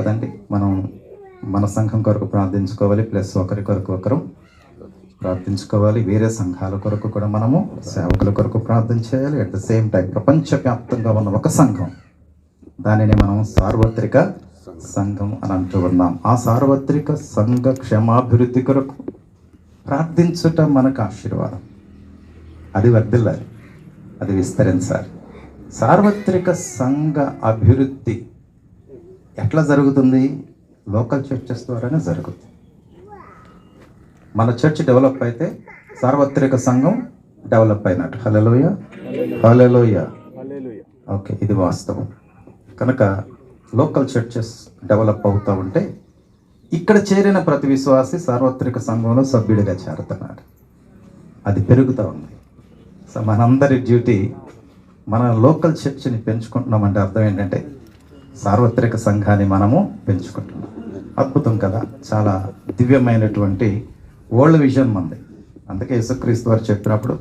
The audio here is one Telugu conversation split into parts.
కదండి? మనం మన సంఘం కొరకు ప్రార్థించుకోవాలి ప్లస్ ఒకరి కొరకు ఒకరు ప్రార్థించుకోవాలి. వేరే సంఘాల కొరకు కూడా మనము సేవకుల కొరకు ప్రార్థన చేయాలి. అట్ ద సేమ్ టైం ప్రపంచవ్యాప్తంగా ఉన్న ఒక సంఘం. దానిని మనం సార్వత్రిక సంఘం అని అంటూ ఉన్నాం. ఆ సార్వత్రిక సంఘ క్షేమాభివృద్ధి కొరకు ప్రార్థించుట మనకు ఆశీర్వాదం. అది వర్ధిల్లాలి. అది విస్తరించాలి. సార్వత్రిక సంఘ అభివృద్ధి ఎట్లా జరుగుతుంది? లోకల్ చర్చెస్ ద్వారానే జరుగుతుంది మన చర్చ్ డెవలప్ అయితే సార్వత్రిక సంఘం డెవలప్ అయినట్టు. హలలోయ హలలోయ ఓకే ఇది వాస్తవం. కనుక లోకల్ చర్చెస్ డెవలప్ అవుతూ ఉంటే ఇక్కడ చేరిన ప్రతి విశ్వాసి సార్వత్రిక సంఘంలో సభ్యుడిగా చేరుతున్నాడు. అది పెరుగుతూ ఉంది. సో మనందరి డ్యూటీ మన లోకల్ చర్చిని పెంచుకుంటున్నామంటే అర్థం ఏంటంటే సార్వత్రిక సంఘాన్ని మనము పెంచుకుంటున్నాం. అద్భుతం కదా? చాలా దివ్యమైనటువంటి ఓల్డ్ విజన్ మంది. అందుకే యేసుక్రీస్తు వారు చెప్పినప్పుడు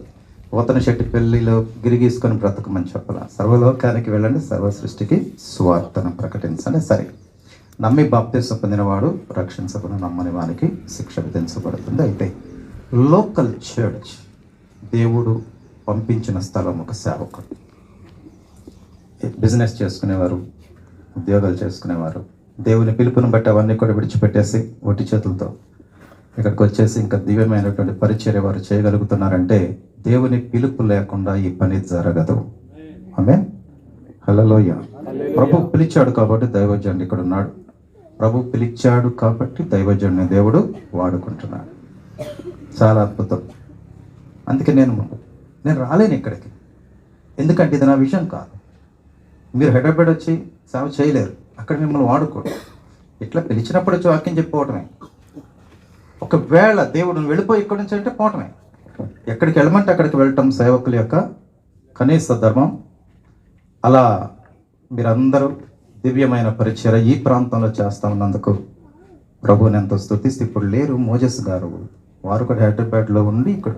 పోతన శెట్టి పెళ్ళిలో గిరిగీసుకొని బ్రతకమని చెప్పాల? సర్వలోకానికి వెళ్ళండి సర్వ సృష్టికి స్వార్థను ప్రకటించండి. సరే. నమ్మి బాప్తీసం పొందినవాడు రక్షించబడిన నమ్మని వానికి శిక్ష విధించబడుతుంది. అయితే లోకల్ చర్చ్ దేవుడు పంపించిన స్థలం ఒక సేవకుడు. బిజినెస్ చేసుకునేవారు ఉద్యోగాలు చేసుకునేవారు. దేవుని పిలుపుని బట్టి అవన్నీ కూడా విడిచిపెట్టేసి ఒట్టి చేతులతో ఇక్కడికి వచ్చేసి ఇంకా దివ్యమైనటువంటి పరిచర్య వారు చేయగలుగుతున్నారంటే దేవుని పిలుపు లేకుండా ఈ పని జరగదు. ఆమె హలలోయ ప్రభు పిలిచాడు కాబట్టి దైవజనుడు ఇక్కడ ఉన్నాడు. ప్రభు పిలిచాడు కాబట్టి దైవజనుని దేవుడు వాడుకుంటున్నాడు. చాలా అద్భుతం. అందుకే నేను నేను రాలేను ఇక్కడికి. ఎందుకంటే ఇది నా విషయం కాదు. మీరు హైదరాబాద్ వచ్చి సేవ చేయలేరు. అక్కడ మిమ్మల్ని వాడుకోడు ఇట్లా పిలిచినప్పుడు వాక్యం చెప్పుకోవటమే ఒకవేళ దేవుడు వెళ్ళిపోయి ఇక్కడి నుంచి అంటే పోవటమే. ఎక్కడికి వెళ్ళమంటే అక్కడికి వెళ్ళటం సేవకుల యొక్క కనీస ధర్మం. అలా మీరందరూ దివ్యమైన పరిచయ ఈ ప్రాంతంలో చేస్తా ఉన్నందుకు ప్రభువుని ఎంతో స్థుతిస్తే ఇప్పుడు లేరు. మోజస్ గారు వారు కూడా హైదరాబాద్లో ఉండి ఇక్కడ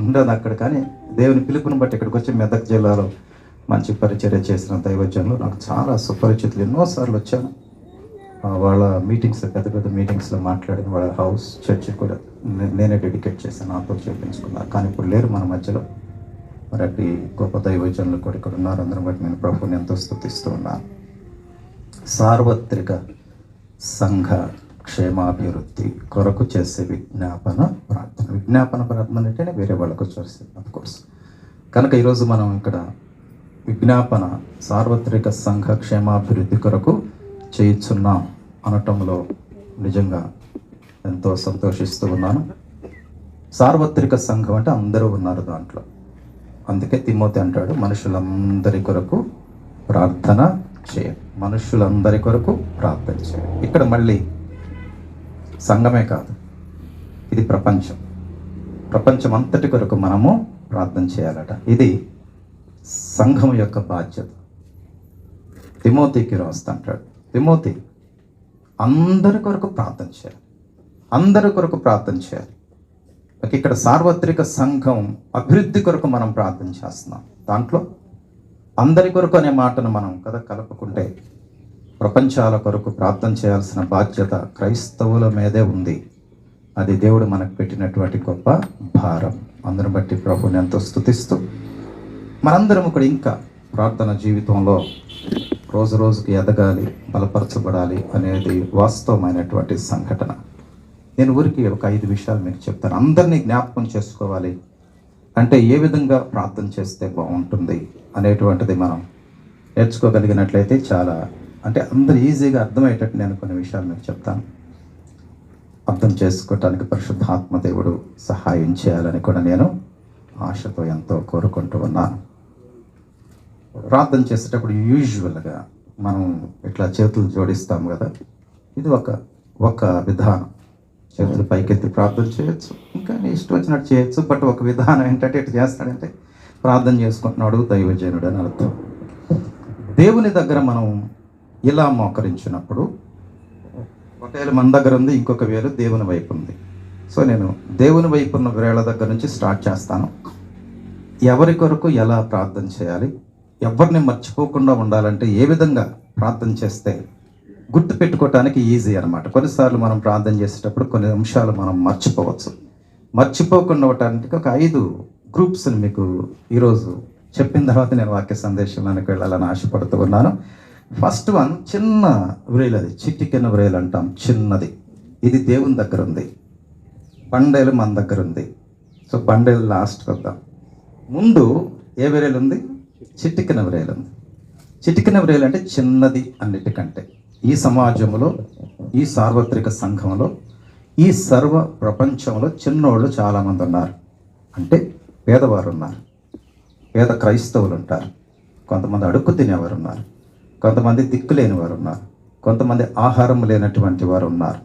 ఉండదు అక్కడ కానీ దేవుని పిలుపుని బట్టి ఇక్కడికి వచ్చి మెదక్ జిల్లాలో మంచి పరిచర్య చేసిన దైవజనులు. నాకు చాలా సుపరిచితులు. ఎన్నోసార్లు వచ్చాను. వాళ్ళ మీటింగ్స్ పెద్ద పెద్ద మీటింగ్స్లో మాట్లాడిన వాళ్ళ హౌస్ చర్చ్ కూడా నేనే డెడికేట్ చేశాను. నాతో చేపించుకున్నారు. కానీ ఇప్పుడు లేరు మన మధ్యలో. మరి అటు గొప్ప దైవజనులు కూడా ఇక్కడ ఉన్నారు. అందరం బట్టి నేను ప్రభుని ఎంతో స్థుతిస్తూ ఉన్నాను. సార్వత్రిక సంఘ క్షేమాభివృద్ధి కొరకు చేసే విజ్ఞాపన ప్రార్థన. విజ్ఞాపన ప్రార్థన అంటేనే వేరే వాళ్ళకు చూసి అఫ్ కోర్స్ కనుక ఈరోజు మనం ఇక్కడ విజ్ఞాపన సార్వత్రిక సంఘ క్షేమాభివృద్ధి కొరకు చేయుచున్నాం అనటంలో నిజంగా ఎంతో సంతోషిస్తూ ఉన్నాను. సార్వత్రిక సంఘం అంటే అందరూ ఉన్నారు దాంట్లో. అందుకే తిమ్మోతి అంటాడు మనుషులందరి కొరకు ప్రార్థన చేయ. మనుషులందరి కొరకు ప్రార్థన చేయ. ఇక్కడ మళ్ళీ సంఘమే కాదు ఇది ప్రపంచం. ప్రపంచం అంతటి కొరకు మనము ప్రార్థన చేయాలట. ఇది సంఘం యొక్క బాధ్యత. తిమోతికి రాస్తాంటాడు తిమోతి అందరి కొరకు ప్రార్థన చేయాలి. అందరి కొరకు ప్రార్థన చేయాలి. ఇక్కడ సార్వత్రిక సంఘం అభివృద్ధి కొరకు మనం ప్రార్థన చేస్తున్నాం. దాంట్లో అందరి కొరకు అనే మాటను మనం కదా కలుపుకుంటే ప్రపంచాల కొరకు ప్రార్థన చేయాల్సిన బాధ్యత క్రైస్తవుల మీదే ఉంది. అది దేవుడు మనకు పెట్టినటువంటి గొప్ప భారం. అందరిని బట్టి ప్రభుని ఎంతో స్థుతిస్తూ మనందరం ఇక్కడ ఇంకా ప్రార్థన జీవితంలో రోజు రోజుకి ఎదగాలి బలపరచబడాలి అనేది వాస్తవమైనటువంటి సంఘటన. నేను ఊరికి ఒక ఐదు విషయాలు మీకు చెప్తాను. అందరినీ జ్ఞాపకం చేసుకోవాలి. అంటే ఏ విధంగా ప్రార్థన చేస్తే బాగుంటుంది అనేటువంటిది మనం నేర్చుకోగలిగినట్లయితే చాలా అంటే అందరు ఈజీగా అర్థమయ్యేటట్టు నేను కొన్ని విషయాలు మీకు చెప్తాను. అర్థం చేసుకోవటానికి పరిశుద్ధాత్మ దేవుడు సహాయం చేయాలని కూడా నేను ఆశతో ఎంతో కోరుకుంటూ ఉన్నాను. ప్రార్థన చేసేటప్పుడు యూజువల్గా మనం ఇట్లా చేతులు జోడిస్తాం కదా. ఇది ఒక ఒక విధానం. చేతులు పైకెత్తి ప్రార్థన చేయొచ్చు ఇంకా ఇష్టం వచ్చినట్టు చేయొచ్చు బట్ ఒక విధానం ఏంటంటే ఇటు చేస్తాడంటే ప్రార్థన చేసుకుంటున్నాడు దైవజనుడు అని అర్థం. దేవుని దగ్గర మనం ఇలా మోకరించినప్పుడు ఒక వేళ మన దగ్గర ఉంది ఇంకొక వేలు దేవుని వైపు ఉంది. సో నేను దేవుని వైపు ఉన్న వేళ దగ్గర నుంచి స్టార్ట్ చేస్తాను. ఎవరి కొరకు ఎలా ప్రార్థన చేయాలి? ఎవరిని మర్చిపోకుండా ఉండాలంటే ఏ విధంగా ప్రార్థన చేస్తే గుర్తు పెట్టుకోవటానికి ఈజీ అనమాట కొన్నిసార్లు మనం ప్రార్థన చేసేటప్పుడు కొన్ని అంశాలు మనం మర్చిపోవచ్చు. మర్చిపోకుండా ఉండటానికి ఒక ఐదు గ్రూప్స్ని మీకు ఈరోజు చెప్పిన తర్వాత నేను వాక్య సందేశంలోనికి వెళ్ళాలని ఆశపడుతూ ఉన్నాను. ఫస్ట్ వన్ చిన్న వ్రేలు అది. చిటికెన వ్రేలు అంటాం. చిన్నది. ఇది దేవుని దగ్గర ఉంది. బండేలు మన దగ్గర ఉంది. సో బండేలు లాస్ట్ వద్దాం. ముందు ఏ వ్రేలు ఉంది? చిటికిన వ్రేలు చిటికిన వ్రేలు అంటే చిన్నది అన్నిటికంటే. ఈ సమాజంలో ఈ సార్వత్రిక సంఘంలో ఈ సర్వ ప్రపంచంలో చిన్నోళ్ళు చాలామంది ఉన్నారు అంటే పేదవారు ఉన్నారు పేద క్రైస్తవులు ఉంటారు కొంతమంది అడుక్కు తినేవారు ఉన్నారు కొంతమంది దిక్కు లేని వారు ఉన్నారు కొంతమంది ఆహారం లేనటువంటి వారు ఉన్నారు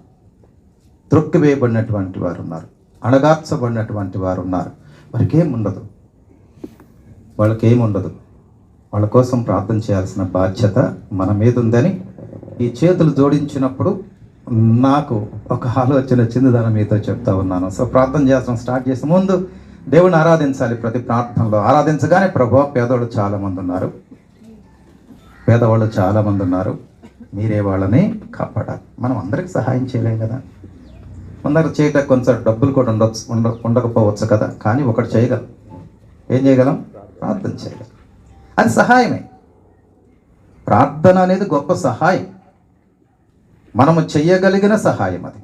త్రొక్కివేయబడినటువంటి వారు ఉన్నారు అణగార్చబడినటువంటి వారు ఉన్నారు వారికి ఏముండదు ఉండదు వాళ్ళకి ఏముండదు ఉండదు వాళ్ళ కోసం ప్రార్థన చేయాల్సిన బాధ్యత మన మీద ఉందని ఈ చేతులు జోడించినప్పుడు నాకు ఒక ఆలోచన వచ్చింది దాని మీతో చెప్తా ఉన్నాను. సో ప్రార్థన చేస్తాం స్టార్ట్ చేసే ముందు దేవుని ఆరాధించాలి ప్రతి ప్రార్థనలో. ఆరాధించగానే ప్రభు పేదవాళ్ళు చాలామంది ఉన్నారు. పేదవాళ్ళు చాలామంది ఉన్నారు. మీరే వాళ్ళని కాపాడాలి. మనం అందరికి సహాయం చేయలేం కదా. కొందరు చేయటం కొంచెం డబ్బులు కూడా ఉండొచ్చు ఉండ ఉండకపోవచ్చు కదా. కానీ ఒకటి చేయగలం. ఏం చేయగలం? ప్రార్థన చేయగలం. అది సహాయమే. ప్రార్థన అనేది గొప్ప సహాయం. మనము చెయ్యగలిగిన సహాయం అది.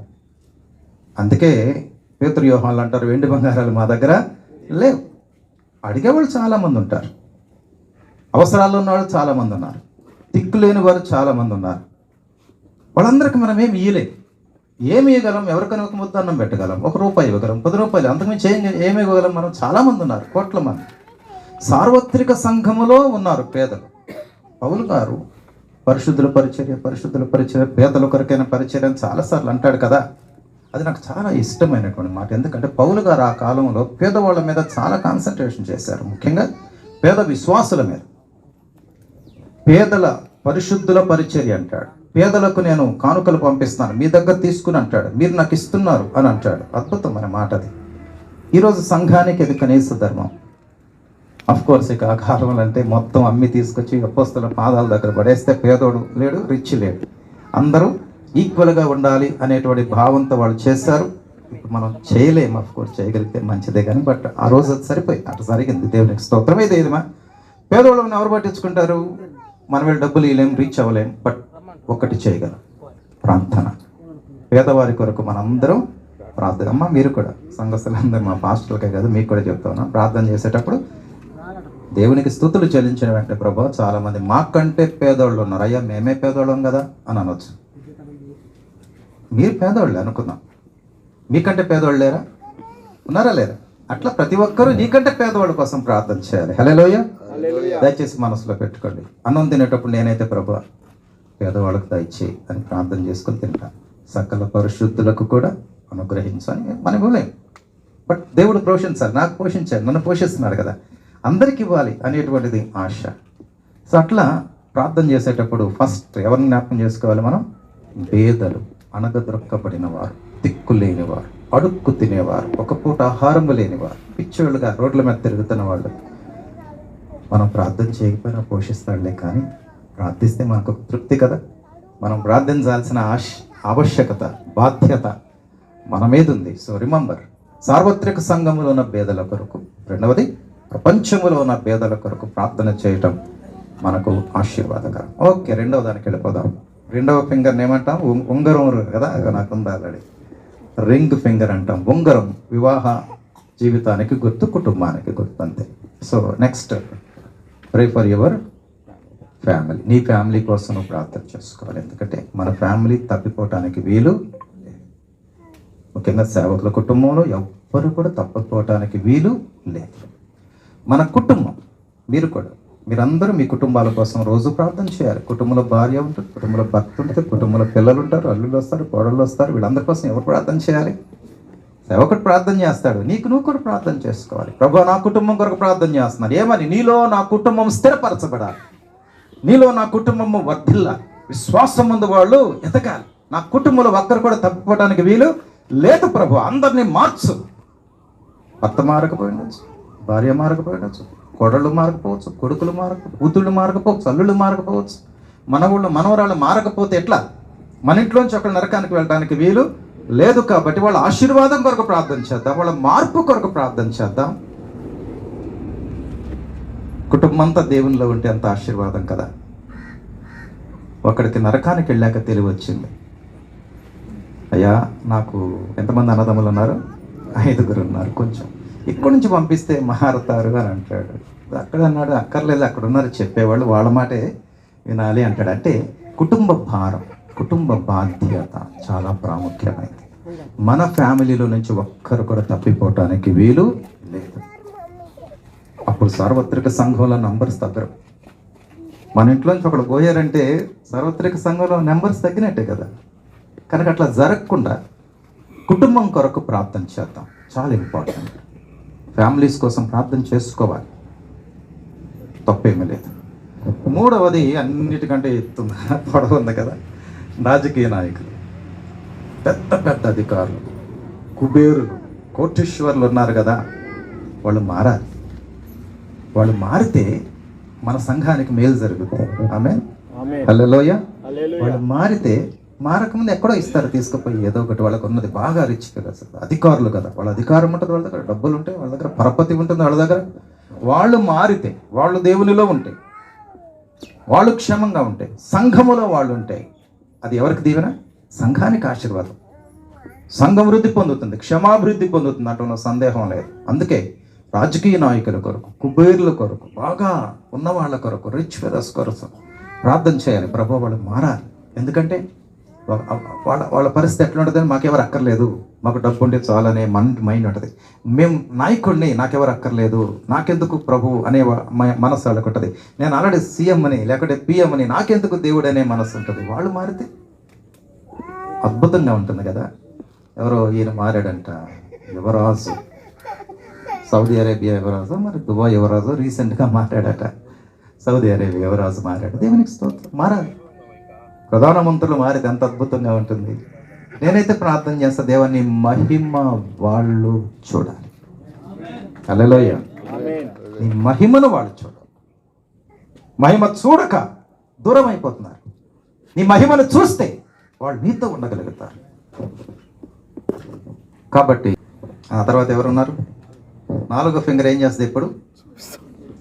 అందుకే పేతృవ్యూహాలు వ్యూహాలు అంటారు వెండి బంగారాలు మా దగ్గర లేవు. అడిగేవాళ్ళు చాలామంది ఉంటారు. అవసరాలు ఉన్నవాళ్ళు చాలామంది ఉన్నారు. దిక్కు లేని వారు చాలామంది ఉన్నారు. వాళ్ళందరికీ మనం ఏమి ఇయ్యలేదు ఏమి ఇవ్వగలం ఎవరికైనా ఒక ముద్ద అన్నం పెట్టగలం? ఒక రూపాయి ఇవ్వగలం? పది రూపాయలు? అంతకుమించి ఏం ఏమి ఇవ్వగలం? మనం చాలామంది ఉన్నారు. కోట్ల మంది. సార్వత్రిక సంఘములో ఉన్నారు పేదలు. పౌలు గారు పరిశుద్ధుల పరిచర్య పరిశుద్ధుల పరిచర్య పేదల కొరకైన పరిచర్య అని చాలాసార్లు అంటాడు కదా. అది నాకు చాలా ఇష్టమైనటువంటి మాట. ఎందుకంటే పౌలు గారు ఆ కాలంలో పేదవాళ్ళ మీద చాలా కాన్సన్ట్రేషన్ చేశారు. ముఖ్యంగా పేద విశ్వాసుల మీద. పేదల పరిశుద్ధుల పరిచర్య అంటాడు. పేదలకు నేను కానుకలు పంపిస్తాను. మీ దగ్గర తీసుకుని అంటాడు. మీరు నాకు ఇస్తున్నారు అని అంటాడు. అద్భుతమైన మాట అది. ఈరోజు సంఘానికి అది కనీస ధర్మం. కోర్స్ ఇక ఆ కాలంలో అంటే మొత్తం అమ్మి తీసుకొచ్చి అప్పస్తుల పాదాల దగ్గర పడేస్తే పేదోడు లేడు రిచ్ లేడు. అందరూ ఈక్వల్గా ఉండాలి అనేటువంటి భావంతో వాళ్ళు చేశారు మనం చేయలేము అఫ్ కోర్స్ చేయగలిగితే మంచిదే కానీ బట్ ఆ రోజు అది సరిపోయి అటు జరిగింది. దేవునికి స్తోత్రం. అయితే ఇదిమా పేదోళ్ళని ఎవరు పట్టించుకుంటారు? మనం వెళ్ళి డబ్బులు ఇవ్వలేం రీచ్ అవ్వలేం బట్ ఒకటి చేయగలం. ప్రార్థన. పేదవారి కొరకు మనందరం ప్రార్థన. అమ్మ మీరు కూడా. సంఘస్థలందరూ మా పాస్టర్లకే కాదు మీకు కూడా చెప్తా ఉన్నాం. ప్రార్థన చేసేటప్పుడు దేవునికి స్థుతులు చెల్లించిన వెంటనే ప్రభా చాలా మంది మాకంటే పేదోళ్ళు ఉన్నారు. అయ్యా మేమే పేదోళ్ళం కదా అని అనొచ్చు. మీరు పేదోళ్ళే అనుకుందాం. మీకంటే పేదోళ్ళు లేరా? ఉన్నారా లేరా? అట్లా ప్రతి ఒక్కరూ నీకంటే పేదవాళ్ళ కోసం ప్రార్థన చేయాలి. హలోయ దయచేసి మనసులో పెట్టుకోండి. అన్నం తినేటప్పుడు నేనైతే ప్రభు పేదవాళ్ళకు దయచేయి అని ప్రార్థన చేసుకొని తింటాను సకల పరిశుద్ధులకు కూడా అనుగ్రహించని మనం ఇవ్వలేం బట్ దేవుడు పోషించాలి. నాకు పోషించాడు నన్ను పోషిస్తున్నాడు కదా. అందరికి ఇవ్వాలి అనేటువంటిది ఆశ. సో అట్లా ప్రార్థన చేసేటప్పుడు ఫస్ట్ ఎవరిని జ్ఞాపకం చేసుకోవాలి మనం? బేదలు అణగదొక్కబడిన వారు దిక్కు లేనివారు అడుక్కు తినేవారు ఒక పూట ఆహారం లేనివారు పిచ్చోళ్ళుగా రోడ్ల మీద తిరుగుతున్న వాళ్ళు. మనం ప్రార్థన చేయకపోయినా పోషిస్తాడులే కానీ ప్రార్థిస్తే మనకు తృప్తి కదా. మనం ప్రార్థించాల్సిన ఆశ ఆవశ్యకత బాధ్యత మన మీద ఉంది. సో రిమంబర్ సార్వత్రిక సంఘములో ఉన్న బేదల కొరకు రెండవది ప్రపంచంలో ఉన్న పేదల కొరకు ప్రార్థన చేయటం మనకు ఆశీర్వాదకరం. ఓకే రెండవ దానికి వెళ్ళిపోదాం. రెండవ ఫింగర్ ఏమంటాం? ఉం- ఉంగరం కదా? నాకు ఉంది ఆల్రెడీ రింగ్ ఫింగర్ అంటాం. ఉంగరం వివాహ జీవితానికి గుర్తు కుటుంబానికి గుర్తు అంతే. So next pray for your family నీ ఫ్యామిలీ కోసం నువ్వు ప్రార్థన చేసుకోవాలి. ఎందుకంటే మన ఫ్యామిలీ తప్పిపోవటానికి వీలు ముఖ్యంగా సేవకుల కుటుంబంలో ఎవ్వరు కూడా తప్పకపోవటానికి వీలు లేదు. మన కుటుంబం మీరు కూడా. మీరందరూ మీ కుటుంబాల కోసం రోజు ప్రార్థన చేయాలి. కుటుంబంలో భార్య ఉంటుంది కుటుంబంలో భర్త ఉంటుంది కుటుంబంలో పిల్లలు ఉంటారు అల్లుళ్ళు వస్తారు కోడళ్ళు వస్తారు వీళ్ళందరి కోసం ఎవరు ప్రార్థన చేయాలి? ఒకటి ప్రార్థన చేస్తాడు? నీకు నువ్వు కూడా ప్రార్థన చేసుకోవాలి. ప్రభు నా కుటుంబం కొరకు ప్రార్థన చేస్తున్నాను ఏమని? నీలో నా కుటుంబం స్థిరపరచబడాలి. నీలో నా కుటుంబము వర్ధిల్లాలి. విశ్వాసం ముందు వాళ్ళు ఎదగాలి. నా కుటుంబంలో ఒక్కరు కూడా తప్పిపోవడానికి వీలు లేదు ప్రభు. అందరినీ మార్చు. భర్త మారకపోయి భార్య మారకపోవచ్చు కొడలు కొడళ్ళు మారకపోవచ్చు కొడుకులు మారక కూతుళ్ళు మారకపోవచ్చు అల్లుళ్ళు మారకపోవచ్చు. మనవుళ్ళు మనవరాళ్ళు మారకపోతే ఎట్లా? మన ఇంట్లోంచి ఒకళ్ళు నరకానికి వెళ్ళడానికి వీలు లేదు కాబట్టి వాళ్ళ ఆశీర్వాదం కొరకు ప్రార్థన చేద్దాం వాళ్ళ మార్పు కొరకు ప్రార్థన చేద్దాం. కుటుంబం అంతా దేవునిలో ఉంటే అంత ఆశీర్వాదం కదా. ఒకడికి నరకానికి వెళ్ళాక తెలివి వచ్చింది. అయ్యా నాకు ఎంతమంది అన్నదమ్ములు ఉన్నారు? ఐదుగురు ఉన్నారు కొంచెం. ఇక్కడి నుంచి పంపిస్తే మహారతారు అని అంటాడు. అక్కడ అన్నాడు అక్కర్లేదు అక్కడ ఉన్నారు చెప్పేవాళ్ళు వాళ్ళ మాటే వినాలి అంటాడు. అంటే కుటుంబ భారం కుటుంబ బాధ్యత చాలా ప్రాముఖ్యమైనది. మన ఫ్యామిలీలో నుంచి ఒక్కరు కూడా తప్పిపోవటానికి వీలు లేదు. అప్పుడు సార్వత్రిక సంఘంలో నంబర్స్ తగ్గరు. మన ఇంట్లోంచి ఒకడు పోయారంటే సార్వత్రిక సంఘంలో నెంబర్స్ తగ్గినట్టే కదా. కనుక అట్లా జరగకుండా కుటుంబం కొరకు ప్రార్థన చేద్దాం. చాలా ఇంపార్టెంట్. ఫ్యామిలీస్ కోసం ప్రార్థన చేసుకోవాలి. తప్పేమీ లేదు. మూడవది అన్నిటికంటే ఎత్తుంది పొడవు ఉంది కదా రాజకీయ నాయకులు. పెద్ద పెద్ద అధికారులు కుబేరులు కోటీశ్వర్లు ఉన్నారు కదా వాళ్ళు మారాలి. వాళ్ళు మారితే మన సంఘానికి మేలు జరుగుతుంది. ఆమె హలోయ వాళ్ళు మారితే మారకముందు ఎక్కడో ఇస్తారు తీసుకుపోయి ఏదో ఒకటి వాళ్ళకు ఉన్నది. బాగా రిచ్ కదా అసలు. అధికారులు కదా. వాళ్ళ అధికారం ఉంటుంది వాళ్ళ దగ్గర. డబ్బులు ఉంటాయి వాళ్ళ దగ్గర పరపతి ఉంటుంది వాళ్ళ దగ్గర. వాళ్ళు మారితే వాళ్ళు దేవునిలో ఉంటాయి వాళ్ళు క్షేమంగా ఉంటాయి సంఘములో వాళ్ళు ఉంటాయి అది ఎవరికి దీవెన? సంఘానికి ఆశీర్వాదం. సంఘం వృద్ధి పొందుతుంది క్షమాభివృద్ధి పొందుతుంది అటువంటి సందేహం లేదు. అందుకే రాజకీయ నాయకుల కొరకు కుబేరుల కొరకు బాగా ఉన్న వాళ్ళ కొరకు రిచ్ ఫెరస్ కొరకు ప్రార్థన చేయాలి. ప్రభు వాళ్ళు మారాలి. ఎందుకంటే వాళ్ళ వాళ్ళ పరిస్థితి ఎట్లా ఉంటుందని మాకెవరు అక్కర్లేదు. మాకు డబ్బు ఉంటే చాలనే మన్ మైండ్ ఉంటుంది. మేము నాయకుడిని నాకెవరు అక్కర్లేదు. నాకెందుకు ప్రభు అనే మనస్సు వాళ్ళకు మనసు ఉంటుంది. నేను ఆల్రెడీ సీఎం అని లేకుంటే పిఎం అని నాకెందుకు దేవుడు అనే మనసు ఉంటుంది. వాళ్ళు మారితే అద్భుతంగా ఉంటుంది కదా. ఎవరో ఈయన మారాడంట. యువరాజు. సౌదీ అరేబియా యువరాజు మరి దుబాయ్ యువరాజు రీసెంట్గా మారాడట. సౌదీ అరేబియా యువరాజు మారాడు. దేవునికి స్తోత్రం. మారాలి. ప్రధానమంత్రులు మారితే ఎంత అద్భుతంగా ఉంటుంది. నేనైతే ప్రార్థన చేస్తా దేవాన్ని మహిమ వాళ్ళు చూడాలి. అలలోయ నీ మహిమను వాళ్ళు చూడాలి. మహిమ చూడక దూరం అయిపోతున్నారు నీ మహిమను చూస్తే వాళ్ళు నీతో ఉండగలుగుతారు. కాబట్టి ఆ తర్వాత ఎవరున్నారు? నాలుగో ఫింగర్ ఏం చేస్తుంది ఇప్పుడు?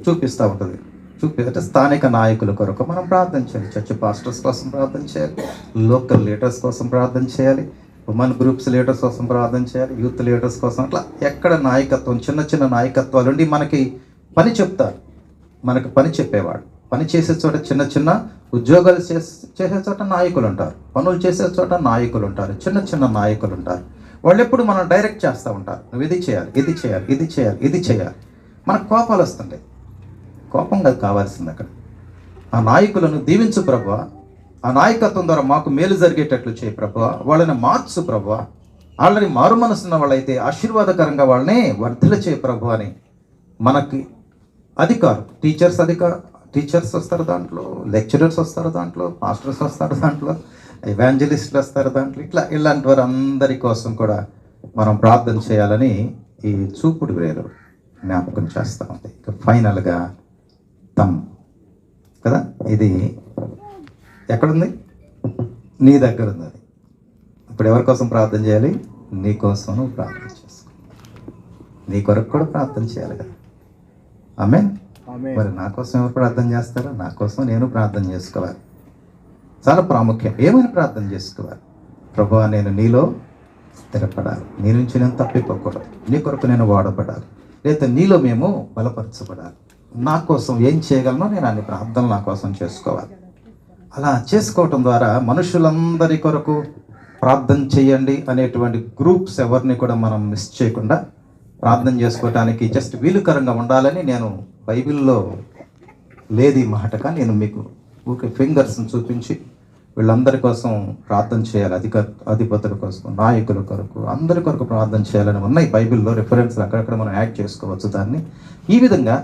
చూపిస్తూ ఉంటుంది. చూపి స్థానిక నాయకుల కొరకు మనం ప్రార్థన చేయాలి. చర్చ్ పాస్టర్స్ కోసం ప్రార్థన చేయాలి. లోకల్ లీడర్స్ కోసం ప్రార్థన చేయాలి. ఉమెన్ గ్రూప్స్ లీడర్స్ కోసం ప్రార్థన చేయాలి. యూత్ లీడర్స్ కోసం అట్లా ఎక్కడ నాయకత్వం చిన్న చిన్న నాయకత్వాలు ఉండి మనకి పని చెప్తారు. మనకు పని చెప్పేవాడు. పని చేసే చోట చిన్న చిన్న ఉద్యోగాలు చేసే చేసే చోట నాయకులు ఉంటారు. పనులు చేసే చోట నాయకులు ఉంటారు. చిన్న చిన్న నాయకులు ఉంటారు. వాళ్ళు ఎప్పుడు మనం డైరెక్ట్ చేస్తూ ఉంటారు. నువ్వు ఇది చేయాలి ఇది చేయాలి ఇది చేయాలి ఇది చేయాలి. మనకు కోపాలు వస్తుంటాయి. కోపంగా కావాల్సింది అక్కడ. ఆ నాయకులను దీవించు ప్రభు ఆ నాయకత్వం ద్వారా మాకు మేలు జరిగేటట్లు చేయి ప్రభు వాళ్ళని మార్చు ప్రభు ఆల్రెడీ మారు మనసున్న వాళ్ళైతే ఆశీర్వాదకరంగా వాళ్ళని వర్ధల చేయి ప్రభు అని మనకి అధికారు. టీచర్స్ అధిక టీచర్స్ వస్తారు దాంట్లో లెక్చరర్స్ వస్తారు దాంట్లో మాస్టర్స్ వస్తారు దాంట్లో ఎవాంజలిస్టులు వస్తారు దాంట్లో. ఇట్లా ఇలాంటి వారు అందరి కోసం కూడా మనం ప్రార్థన చేయాలని ఈ చూపుడు వేరు జ్ఞాపకం చేస్తూ ఉంది. ఇక ఫైనల్గా తమ్ కదా? ఇది ఎక్కడుంది? నీ దగ్గర ఉంది అది. ఇప్పుడు ఎవరి కోసం ప్రార్థన చేయాలి? నీ కోసం నువ్వు ప్రార్థన చేసుకో. నీ కొరకు కూడా ప్రార్థన చేయాలి కదా. ఆమె మరి నా కోసం ఎవరు ప్రార్థన చేస్తారో? నా కోసం నేను ప్రార్థన చేసుకోవాలి. చాలా ప్రాముఖ్యం. ఏమైనా ప్రార్థన చేసుకోవాలి? ప్రభు నేను నీలో స్థిరపడాలి. నీ నుంచి నేను తప్పిపోకూడదు. నీ కొరకు నేను వాడబడాలి. లేదా నీలో మేము బలపరచబడాలి. నా కోసం ఏం చేయగలనో నేను అన్ని ప్రార్థనలు నా కోసం చేసుకోవాలి. అలా చేసుకోవటం ద్వారా మనుషులందరి కొరకు ప్రార్థన చేయండి అనేటువంటి గ్రూప్స్ ఎవరిని కూడా మనం మిస్ చేయకుండా ప్రార్థన చేసుకోవటానికి జస్ట్ వీలుకరంగా ఉండాలని నేను బైబిల్లో లేది మాటగా నేను మీకు ఊకే ఫింగర్స్ని చూపించి వీళ్ళందరి కోసం ప్రార్థన చేయాలి. అధిక అధిపతుల కోసం నాయకుల కొరకు అందరి కొరకు ప్రార్థన చేయాలని ఉన్నాయి బైబిల్లో రిఫరెన్స్ అక్కడక్కడ మనం యాడ్ చేసుకోవచ్చు దాన్ని. ఈ విధంగా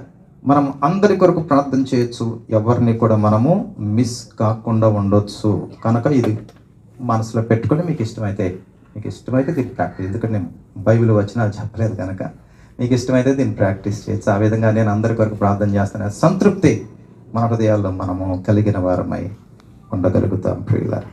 మనం అందరి కొరకు ప్రార్థన చేయొచ్చు. ఎవరిని కూడా మనము మిస్ కాకుండా ఉండొచ్చు. కనుక ఇది మనసులో పెట్టుకొని మీకు ఇష్టమైతే మీకు ఇష్టమైతే దీన్ని ప్రాక్టీస్ ఎందుకంటే నేను బైబిల్ వచ్చినా చెప్పలేదు కనుక మీకు ఇష్టమైతే దీన్ని ప్రాక్టీస్ చేయొచ్చు. ఆ విధంగా నేను అందరి కొరకు ప్రార్థన చేస్తాను. సంతృప్తి మన హృదయాల్లో మనము కలిగిన వారమై ఉండగలుగుతాం. ప్రియులారా.